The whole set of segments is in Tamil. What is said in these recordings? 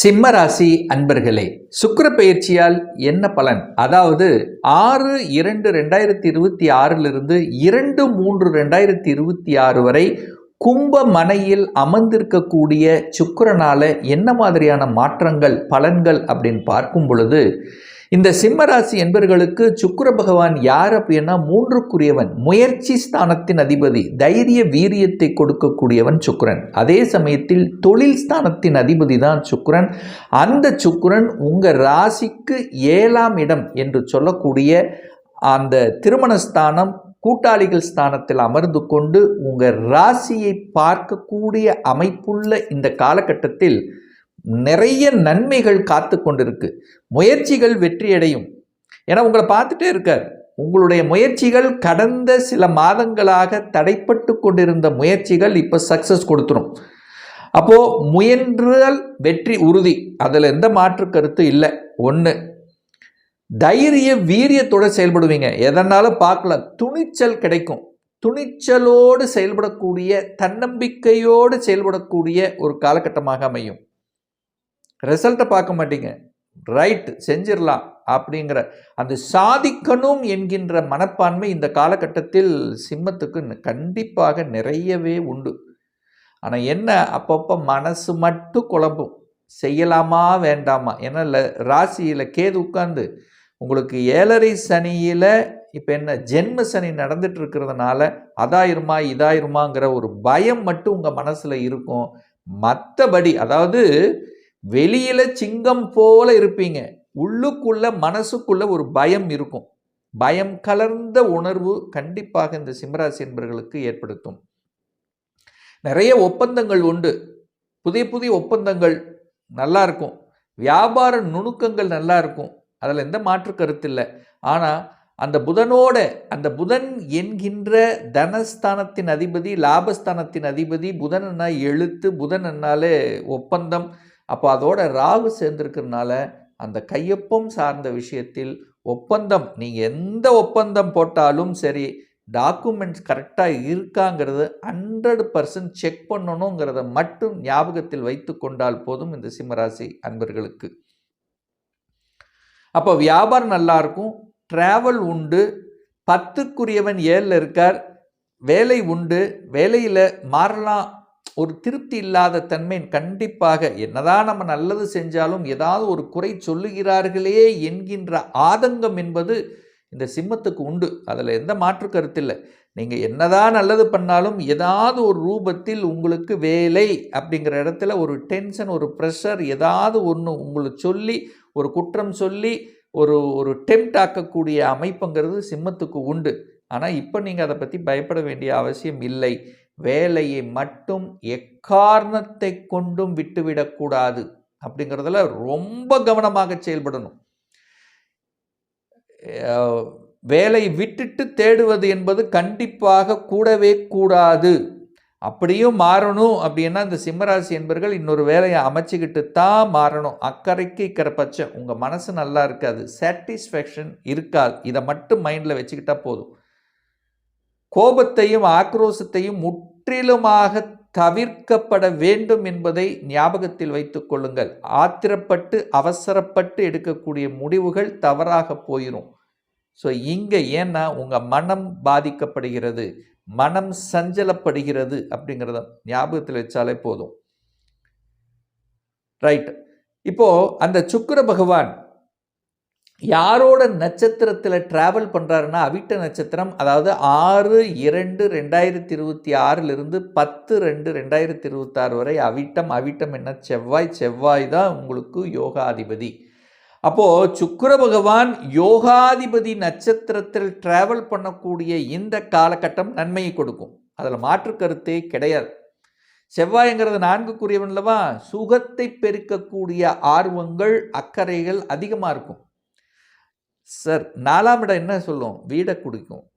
சிம்மராசி அன்பர்களே சுக்கர பயிற்சியால் என்ன பலன்? அதாவது ஆறு இரண்டு ரெண்டாயிரத்தி இருபத்தி ஆறிலிருந்து இரண்டு மூன்று ரெண்டாயிரத்தி இருபத்தி ஆறு வரை கும்ப மனையில் அமர்ந்திருக்கக்கூடிய சுக்கிரனால என்ன மாதிரியான மாற்றங்கள் பலன்கள் அப்படின்னு பார்க்கும் பொழுது இந்த சிம்மராசி என்பர்களுக்கு சுக்கர பகவான் யார் அப்படின்னா மூன்றுக்குரியவன் முயற்சி ஸ்தானத்தின் அதிபதி தைரிய வீரியத்தை கொடுக்கக்கூடியவன் சுக்கிரன். அதே சமயத்தில் தொழில் ஸ்தானத்தின் அதிபதி தான் சுக்கிரன். அந்த சுக்கரன் உங்கள் ராசிக்கு ஏழாம் இடம் என்று சொல்லக்கூடிய அந்த திருமணஸ்தானம் கூட்டாளிகள் ஸ்தானத்தில் அமர்ந்து கொண்டு உங்கள் ராசியை பார்க்கக்கூடிய அமைப்புள்ள இந்த காலகட்டத்தில் நிறைய நன்மைகள் காத்து கொண்டிருக்கு. முயற்சிகள் வெற்றியடையும். ஏன்னா உங்களை பார்த்துட்டே இருக்கார். உங்களுடைய முயற்சிகள் கடந்த சில மாதங்களாக தடைப்பட்டு கொண்டிருந்த முயற்சிகள் இப்போ சக்ஸஸ் கொடுத்துரும். அப்போது முயன்றால் வெற்றி உறுதி. அதில் எந்த மாற்று கருத்து இல்லை. ஒன்று தைரிய வீரியத்தோடு செயல்படுவீங்க. எதனாலும் பார்க்கலாம் துணிச்சல் கிடைக்கும். துணிச்சலோடு செயல்படக்கூடிய தன்னம்பிக்கையோடு செயல்படக்கூடிய ஒரு காலகட்டமாக அமையும். ரிசல்ட்டை பார்க்க மாட்டீங்க. ரைட் செஞ்சிடலாம் அப்படிங்கிற அந்த சாதிக்கணும் என்கின்ற மனப்பான்மை இந்த காலகட்டத்தில் சிம்மத்துக்கு கண்டிப்பாக நிறையவே உண்டு. ஆனால் என்ன? அப்பப்போ மனசு மட்டும் குழம்பும். செய்யலாமா வேண்டாமா? ஏன்னா ராசியில் கேது உட்காந்து உங்களுக்கு ஏழரை சனியில் இப்போ என்ன ஜென்ம சனி நடந்துட்டு இருக்கிறதுனால அதாயிருமா இதாயிருமாங்கிற ஒரு பயம் மட்டும் உங்கள் மனசில் இருக்கும். மற்றபடி அதாவது வெளியில் சிங்கம் போல இருப்பீங்க. உள்ளுக்குள்ள மனசுக்குள்ள ஒரு பயம் இருக்கும். பயம் கலர்ந்த உணர்வு கண்டிப்பாக இந்த சிம்மராசி என்பர்களுக்கு ஏற்படுத்தும். நிறைய ஒப்பந்தங்கள் உண்டு. புதிய புதிய ஒப்பந்தங்கள் நல்லா இருக்கும். வியாபார நுணுக்கங்கள் நல்லா இருக்கும். அதில் எந்த மாற்று கருத்து இல்லை. ஆனால் அந்த புதனோட அந்த புதன் என்கின்ற தனஸ்தானத்தின் அதிபதி லாபஸ்தானத்தின் அதிபதி புதன் என்ன எழுத்து புதன் என்னாலே ஒப்பந்தம் அப்போ அதோட ராகு சேர்ந்துருக்கிறதுனால அந்த கையொப்பம் சார்ந்த விஷயத்தில் ஒப்பந்தம் நீங்கள் எந்த ஒப்பந்தம் போட்டாலும் சரி டாக்குமெண்ட்ஸ் கரெக்டாக இருக்காங்கிறது ஹண்ட்ரட் பர்சன்ட் செக் பண்ணணுங்கிறத மட்டும் ஞாபகத்தில் வைத்து கொண்டால் போதும் இந்த சிம்மராசி அன்பர்களுக்கு. அப்போ வியாபாரம் நல்லாயிருக்கும் ட்ராவல் உண்டு பத்துக்குரியவன் ஏழில் இருக்கார் வேலை உண்டு வேலையில் மாறலாம் ஒரு திருப்தி இல்லாத தன்மை கண்டிப்பாக என்னதான் நம்ம நல்லது செஞ்சாலும் ஏதாவது ஒரு குறை சொல்லுகிறார்களே என்கின்ற ஆதங்கம் என்பது இந்த சிம்மத்துக்கு உண்டு. அதில் எந்த மாற்று கருத்து இல்லை. நீங்கள் என்னதான் நல்லது பண்ணாலும் ஏதாவது ஒரு ரூபத்தில் உங்களுக்கு வேலை அப்படிங்கிற இடத்துல ஒரு டென்ஷன் ஒரு ப்ரெஷர் ஏதாவது ஒன்று உங்களை சொல்லி ஒரு குற்றம் சொல்லி ஒரு ஒரு டெம்ட் ஆக்கக்கூடிய அமைப்புங்கிறது சிம்மத்துக்கு உண்டு. ஆனால் இப்போ நீங்கள் அதை பற்றி பயப்பட வேண்டிய அவசியம் இல்லை. வேலையை மட்டும் எக்காரணத்தை கொண்டும் விட்டுவிடக்கூடாது அப்படிங்கிறதுல ரொம்ப கவனமாக செயல்படணும். வேலை விட்டுட்டு தேடுவது என்பது கண்டிப்பாக கூடவே கூடாது. அப்படியும் மாறணும் அப்படின்னா இந்த சிம்மராசி என்பர்கள் இன்னொரு வேலையை அமைச்சிக்கிட்டு தான் மாறணும். அக்கறைக்கு இக்கரை பட்சம் உங்கள் மனசு நல்லா இருக்காது. சாட்டிஸ்ஃபேக்ஷன் இருக்காது. இதை மட்டும் மைண்டில் வச்சுக்கிட்டா போதும். கோபத்தையும் ஆக்ரோசத்தையும் முற்றிலுமாக தவிர்க்கப்பட வேண்டும் என்பதை ஞாபகத்தில் வைத்துக் கொள்ளுங்கள். ஆத்திரப்பட்டு அவசரப்பட்டு எடுக்கக்கூடிய முடிவுகள் தவறாக போயிடும் ஸோ இங்கே ஏன்னா உங்கள் மனம் பாதிக்கப்படுகிறது மனம் சஞ்சலப்படுகிறது அப்படிங்கிறத ஞாபகத்தில் வச்சாலே போதும். ரைட் இப்போது அந்த சுக்கர பகவான் யாரோட நட்சத்திரத்தில் ட்ராவல் பண்ணுறாருன்னா அவிட்ட நட்சத்திரம் அதாவது ஆறு இரண்டு ரெண்டாயிரத்தி இருபத்தி ஆறிலிருந்து பத்து ரெண்டு ரெண்டாயிரத்தி இருபத்தாறு வரை அவிட்டம் அவிட்டம் என்ன? செவ்வாய் செவ்வாய் தான் உங்களுக்கு யோகாதிபதி. அப்போது சுக்கர பகவான் யோகாதிபதி நட்சத்திரத்தில் ட்ராவல் பண்ணக்கூடிய இந்த காலகட்டம் நன்மையை கொடுக்கும். அதில் மாற்று கருத்தே கிடையாது. செவ்வாய்ங்கிறது நான்குக்குரியவன்லவா சுகத்தை பெருக்கக்கூடிய ஆர்வங்கள் அக்கறைகள் அதிகமாக இருக்கும். சார் நாலாம் இடம் என்ன சொல்லும்? வீடை கொடுக்கும்.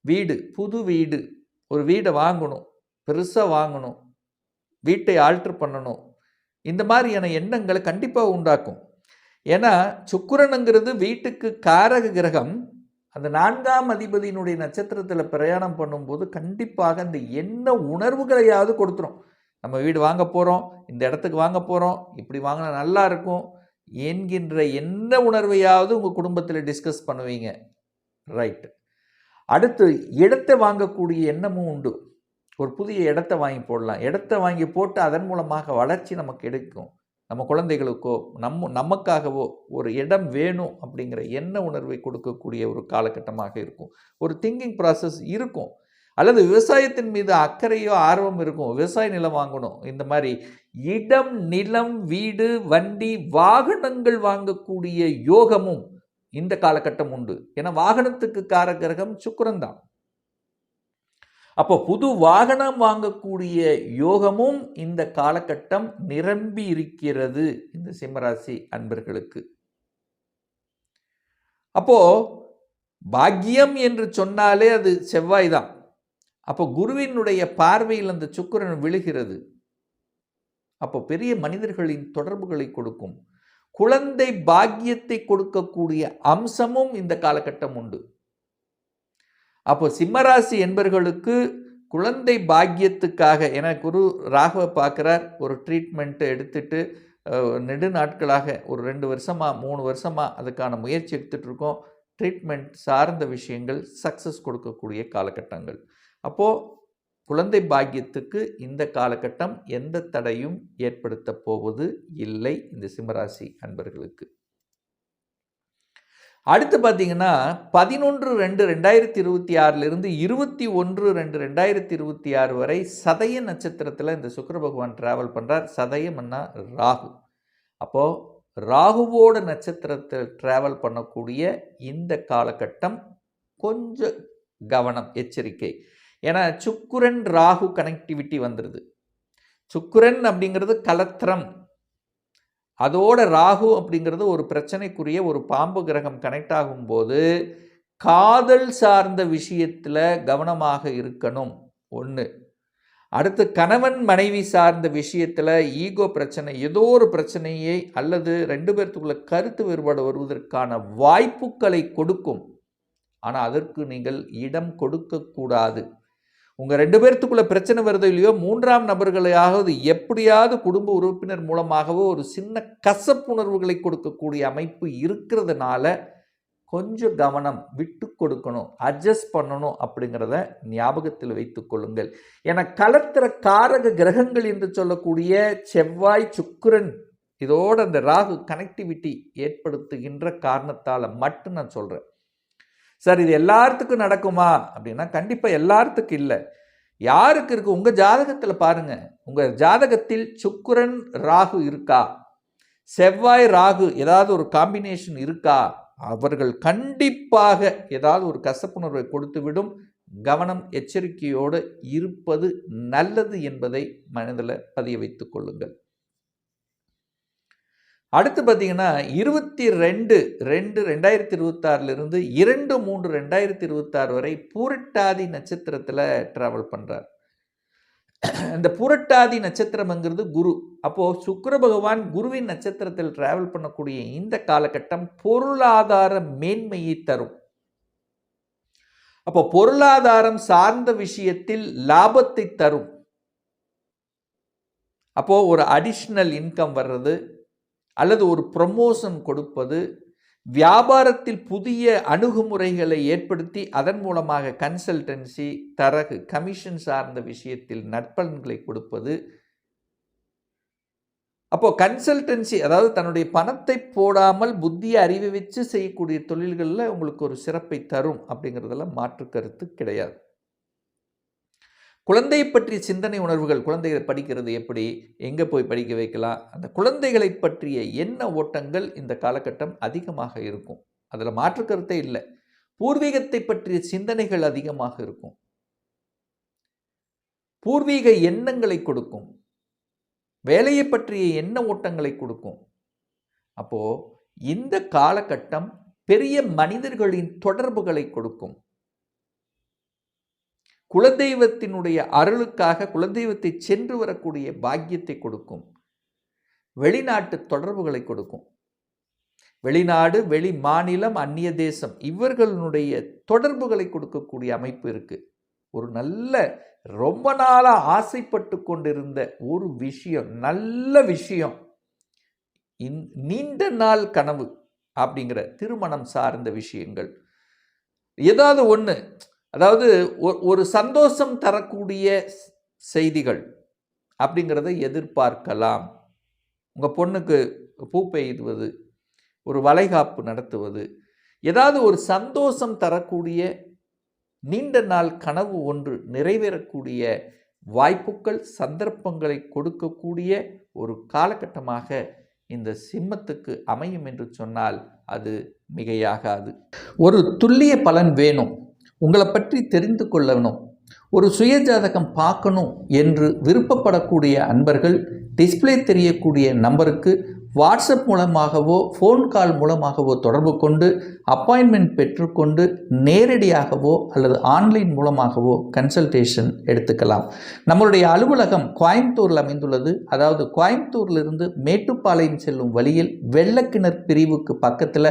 வீடு புது வீடு. ஒரு வீடை வாங்கணும். பெருசாக வாங்கணும். வீட்டை ஆல்ட்ரு பண்ணணும். இந்த மாதிரியான எண்ணங்களை கண்டிப்பாக உண்டாக்கும். ஏன்னா சுக்குரனுங்கிறது வீட்டுக்கு காரக கிரகம். அந்த நான்காம் அதிபதியினுடைய நட்சத்திரத்தில் பிரயாணம் பண்ணும்போது கண்டிப்பாக அந்த என்ன உணர்வுகளையாவது கொடுத்துரும். நம்ம வீடு வாங்க போகிறோம் இந்த இடத்துக்கு வாங்க போகிறோம் இப்படி வாங்கினா நல்லா இருக்கும். என்கின்ற எந்த உணர்வையாவது உங்கள் குடும்பத்தில் டிஸ்கஸ் பண்ணுவீங்க. ரைட் அடுத்து இடத்தை வாங்கக்கூடிய எண்ணமும் உண்டு. ஒரு புதிய இடத்த வாங்கி போடலாம். இடத்த வாங்கி போட்டு அதன் மூலமாக வளர்ச்சி நமக்கு கிடைக்கும் நம்ம குழந்தைகளுக்கோ நம்ம நமக்காகவோ ஒரு இடம் வேணும் அப்படிங்கிற எண்ண உணர்வை கொடுக்கக்கூடிய ஒரு காலகட்டமாக இருக்கும். ஒரு திங்கிங் ப்ராசஸ் இருக்கும். அல்லது விவசாயத்தின் மீது அக்கறையோ ஆர்வம் இருக்கும். விவசாய நிலம் வாங்கணும். இந்த மாதிரி இடம் நிலம் வீடு வண்டி வாகனங்கள் வாங்கக்கூடிய யோகமும் இந்த காலகட்டம் உண்டு. ஏன்னா வாகனத்துக்கு காரகிரகம் சுக்கரன் தான். அப்போ புது வாகனம் வாங்கக்கூடிய யோகமும் இந்த காலகட்டம் நிரம்பி இருக்கிறது இந்த சிம்மராசி அன்பர்களுக்கு. அப்போ பாக்கியம் என்று சொன்னாலே அது செவ்வாய் தான். அப்போ குருவினுடைய பார்வையில் அந்த சுக்கிரன் விழுகிறது. அப்போ பெரிய மனிதர்களின் தொடர்புகளை கொடுக்கும். குழந்தை பாக்கியத்தை கொடுக்கக்கூடிய அம்சமும் இந்த காலகட்டம் உண்டு. அப்போ சிம்மராசி என்பர்களுக்கு குழந்தை பாக்கியத்துக்காக என குரு ராகவ பார்க்குறார் ஒரு ட்ரீட்மெண்ட்டு எடுத்துட்டு நெடுநாட்களாக நெடு நாட்களாக ஒரு ரெண்டு வருஷமாக மூணு வருஷமாக அதுக்கான முயற்சி எடுத்துகிட்டு இருக்கோம். ட்ரீட்மெண்ட் சார்ந்த விஷயங்கள் சக்ஸஸ் கொடுக்கக்கூடிய காலகட்டங்கள். அப்போது குழந்தை பாக்கியத்துக்கு இந்த காலகட்டம் எந்த தடையும் ஏற்படுத்த போவது இல்லை இந்த சிம்மராசி அன்பர்களுக்கு. அடுத்து பார்த்தீங்கன்னா பதினொன்று ரெண்டு ரெண்டாயிரத்தி இருபத்தி ஆறிலிருந்து இருபத்தி ஒன்று ரெண்டு ரெண்டாயிரத்தி இருபத்தி ஆறு வரை சதய நட்சத்திரத்தில் இந்த சுக்கர பகவான் டிராவல் பண்ணுறார் சதயம்னா ராகு. அப்போது ராகுவோட நட்சத்திரத்தில் டிராவல் பண்ணக்கூடிய இந்த காலகட்டம் கொஞ்சம் கவனம் எச்சரிக்கை. ஏன்னா சுக்குரன் ராகு கனெக்டிவிட்டி வந்துடுது சுக்குரன் அப்படிங்கிறது கலத்திரம். அதோட ராகு அப்படிங்கிறது ஒரு பிரச்சனைக்குரிய ஒரு பாம்பு கிரகம் கனெக்ட் ஆகும்போது காதல் சார்ந்த விஷயத்தில் கவனமாக இருக்கணும். ஒன்று அடுத்து கணவன் மனைவி சார்ந்த விஷயத்தில் ஈகோ பிரச்சனை ஏதோ ஒரு பிரச்சனையை அல்லது ரெண்டு பேர்த்துக்குள்ள கருத்து வேறுபாடு வருவதற்கான வாய்ப்புகளை கொடுக்கும். ஆனால் அதற்கு நீங்கள் இடம் கொடுக்கக்கூடாது. உங்கள் ரெண்டு பேர்த்துக்குள்ளே பிரச்சனை வருதோ இல்லையோ மூன்றாம் நபர்களையாவது எப்படியாவது குடும்ப உறுப்பினர் மூலமாகவோ ஒரு சின்ன கசப்புணர்வுகளை கொடுக்கக்கூடிய அமைப்பு இருக்கிறதுனால கொஞ்சம் கவனம் விட்டு கொடுக்கணும் அட்ஜஸ்ட் பண்ணணும் அப்படிங்கிறத ஞாபகத்தில் வைத்துக்கொள்ளுங்கள் என கலத்திர காரக கிரகங்கள் என்று சொல்லக்கூடிய செவ்வாய் சுக்கிரன் இதோட அந்த ராகு கனெக்டிவிட்டி ஏற்படுத்துகின்ற காரணத்தால் மட்டும் நான் சொல்கிறேன் சார் இது எல்லாத்துக்கும் நடக்குமா? அப்படின்னா கண்டிப்பாக எல்லாத்துக்கும் இல்லை. யாருக்கு இருக்கு? உங்கள் ஜாதகத்தில் பாருங்கள் உங்கள் ஜாதகத்தில் சுக்குரன் ராகு இருக்கா? செவ்வாய் ராகு ஏதாவது ஒரு காம்பினேஷன் இருக்கா? அவர்கள் கண்டிப்பாக ஏதாவது ஒரு கசப்புணர்வை கொடுத்துவிடும். கவனம் எச்சரிக்கையோடு இருப்பது நல்லது என்பதை மனதில் பதிய வைத்துக் கொள்ளுங்கள். அடுத்து பார்த்தீங்கன்னா இருபத்தி ரெண்டு ரெண்டு ரெண்டாயிரத்தி இருபத்தாறுலேருந்து இரண்டு மூன்று ரெண்டாயிரத்தி இருபத்தாறு வரை பூரட்டாதி நட்சத்திரத்தில் ட்ராவல் பண்ணுறார் இந்த புரட்டாதி நட்சத்திரம்ங்கிறது குரு. அப்போது சுக்கர பகவான் குருவின் நட்சத்திரத்தில் டிராவல் பண்ணக்கூடிய இந்த காலகட்டம் பொருளாதார மேன்மையை தரும். அப்போ பொருளாதாரம் சார்ந்த விஷயத்தில் லாபத்தை தரும். அப்போ ஒரு அடிஷ்னல் இன்கம் வர்றது அல்லது ஒரு ப்ரமோஷன் கொடுப்பது வியாபாரத்தில் புதிய அணுகுமுறைகளை ஏற்படுத்தி அதன் மூலமாக கன்சல்டன்சி தரகு கமிஷன் சார்ந்த விஷயத்தில் நற்பலன்களை கொடுப்பது. அப்போ கன்சல்டன்சி அதாவது தன்னுடைய பணத்தை போடாமல் புத்தியை அறிவை வச்சு செய்யக்கூடிய தொழில்களில் உங்களுக்கு ஒரு சிறப்பை தரும் அப்படிங்கிறதெல்லாம் மாற்று கருத்து கிடையாது. குழந்தையை பற்றிய சிந்தனை உணர்வுகள் குழந்தைகளை படிக்கிறது எப்படி? எங்கே போய் படிக்க வைக்கலாம்? அந்த குழந்தைகளை பற்றிய எண்ண ஓட்டங்கள் இந்த காலகட்டம் அதிகமாக இருக்கும்? அதில் மாற்று கருத்தே இல்லை. பூர்வீகத்தை பற்றிய சிந்தனைகள் அதிகமாக இருக்கும். பூர்வீக எண்ணங்களை கொடுக்கும். வேலையை பற்றிய எண்ண ஓட்டங்களை கொடுக்கும்? அப்போ இந்த காலகட்டம் பெரிய மனிதர்களின் தொடர்புகளை கொடுக்கும். குலதெய்வத்தினுடைய அருளுக்காக குலதெய்வத்தை சென்று வரக்கூடிய பாக்கியத்தை கொடுக்கும். வெளிநாட்டு தொடர்புகளை கொடுக்கும். வெளிநாடு வெளி மாநிலம் அந்நிய தேசம் இவர்களுடைய தொடர்புகளை கொடுக்கக்கூடிய அமைப்பு இருக்குது ஒரு நல்ல ரொம்ப நாளாக ஆசைப்பட்டு கொண்டிருந்த ஒரு விஷயம் நல்ல விஷயம். இந் நீண்ட நாள் கனவு அப்படிங்கிற திருமணம் சார்ந்த விஷயங்கள். ஏதாவது ஒன்று அதாவது ஒ- ஒரு சந்தோஷம் தரக்கூடிய செய்திகள் அப்படிங்கிறத எதிர்பார்க்கலாம். உங்கள் பொண்ணுக்கு பூ பெய்துவது ஒரு வளைகாப்பு நடத்துவது ஏதாவது ஒரு சந்தோஷம் தரக்கூடிய நீண்ட நாள் கனவு ஒன்று நிறைவேறக்கூடிய வாய்ப்புகள் சந்தர்ப்பங்களை கொடுக்கக்கூடிய ஒரு காலகட்டமாக இந்த சிம்மத்துக்கு அமையும் என்று சொன்னால் அது மிகையாகாது. ஒரு துல்லிய பலன் வேணும். உங்களை பற்றி தெரிந்து கொள்ளணும். ஒரு சுயஜாதகம் பார்க்கணும் என்று விருப்பப்படக்கூடிய அன்பர்கள் டிஸ்ப்ளே தெரியக்கூடிய நம்பருக்கு வாட்ஸ்அப் மூலமாகவோ ஃபோன் கால் மூலமாகவோ தொடர்பு கொண்டு அப்பாயின்மெண்ட் பெற்றுக்கொண்டு நேரடியாகவோ அல்லது ஆன்லைன் மூலமாகவோ கன்சல்டேஷன் எடுத்துக்கலாம். நம்மளுடைய அலுவலகம் கோயம்புத்தூரில் அமைந்துள்ளது. அதாவது கோயம்புத்தூர்லேருந்து மேட்டுப்பாளையம் செல்லும் வழியில் வெள்ளக்கிணர் பிரிவுக்கு பக்கத்தில்